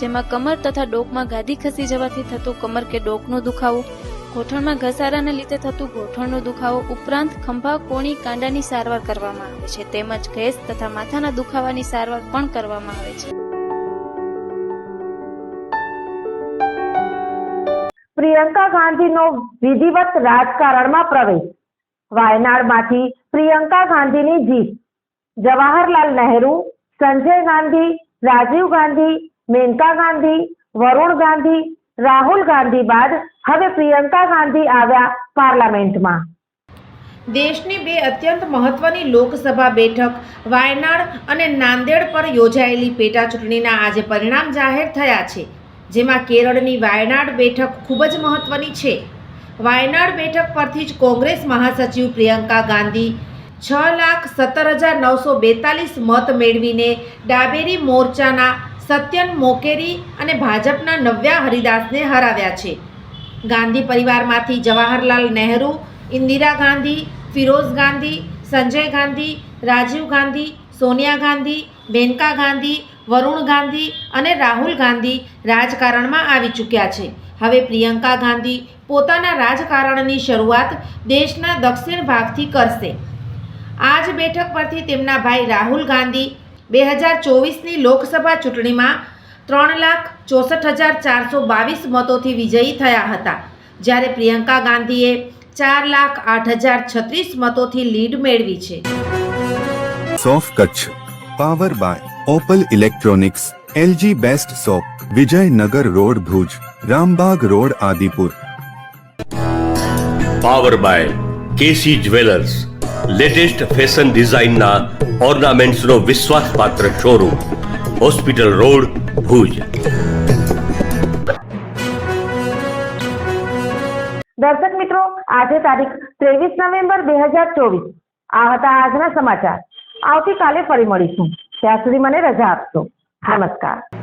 જેમાં કમર તથા ડોકમાં ગાદી ખસી જવાથી થતું કમર કે ડોકનો દુખાવો ઘોઠણમાં ઘસારાને લીધે થતું ઘોઠણનો દુખાવો ઉપરાંત ખંભા, કોણી, કાંડાની સારવાર કરવામાં આવે છે. તેમજ ગેસ તથા માથાના દુખાવાની સારવાર પણ કરવામાં આવે છે. પ્રિયંકા ગાંધીનો વિધિવત રાજકારણમાં પ્રવેશ. વાયનાડમાંથી પ્રિયંકા ગાંધીની જીત. જવાહરલાલ નહેરુ, સંજય ગાંધી, રાજીવ ગાંધી મેનકા ગાંધી, વરુણ ગાંધી, રાહુલ ગાંધી બાદ હવે પ્રિયંકા ગાંધી આવ્યા પાર્લામેન્ટમાં. દેશની બે અત્યંત મહત્વની લોકસભા બેઠક, વાયનાડ અને નાંદેડ પર યોજાયેલી પેટા ચૂંટણીના આજે પરિણામ જાહેર થયા છે, જેમાં કેરળની વાયનાડ બેઠક ખૂબ જ મહત્વની છે. વાયનાડ બેઠક પરથી જ કોંગ્રેસ મહાસચિવ પ્રિયંકા ગાંધી છ લાખ સત્તર હજાર નવસો બેતાલીસ મત મેળવીને ડાબેરી મોરચાના સત્યન મોકેરી અને ભાજપના નવ્યા હરિદાસને હરાવ્યા છે. ગાંધી પરિવારમાંથી જવાહરલાલ નહેરુ, ઇન્દિરા ગાંધી, ફિરોઝ ગાંધી, સંજય ગાંધી, રાજીવ ગાંધી, સોનિયા ગાંધી, મેનકા ગાંધી, વરુણ ગાંધી અને રાહુલ ગાંધી રાજકારણમાં આવી ચૂક્યા છે. હવે પ્રિયંકા ગાંધી પોતાના રાજકારણની શરૂઆત દેશના દક્ષિણ ભાગથી કરશે. આ જ બેઠક પરથી તેમના ભાઈ રાહુલ ગાંધી બે હજાર ચોવીસની લોકસભા ચૂંટણીમાં ત્રણ લાખ ચોસઠ હજાર ચારસો બાવીસ મતોથી વિજયી થયા હતા. જ્યારે પ્રિયંકા ગાંધીએ ચાર લાખ આઠ હજાર છત્રીસ મતોથી લીડ મેળવી છે. સોફ Kutch power by Opal electronics LG best shop Vijaynagar road Bhuj Rambagh road Adipur. Power by KC jewellers latest fashion ડિઝાઇનના ઓર્નામેન્ટ્સનો વિશ્વાસપાત્ર શોરૂમ, હોસ્પિટલ રોડ, ભુજ. દર્શક મિત્રો, આજે તારીખ ત્રેવીસ નવેમ્બર બે હજાર ચોવીસ. આ હતા આજના સમાચાર. આવતીકાલે ફરી મળીશું. ત્યાં સુધી મને રજા આપશો. નમસ્કાર.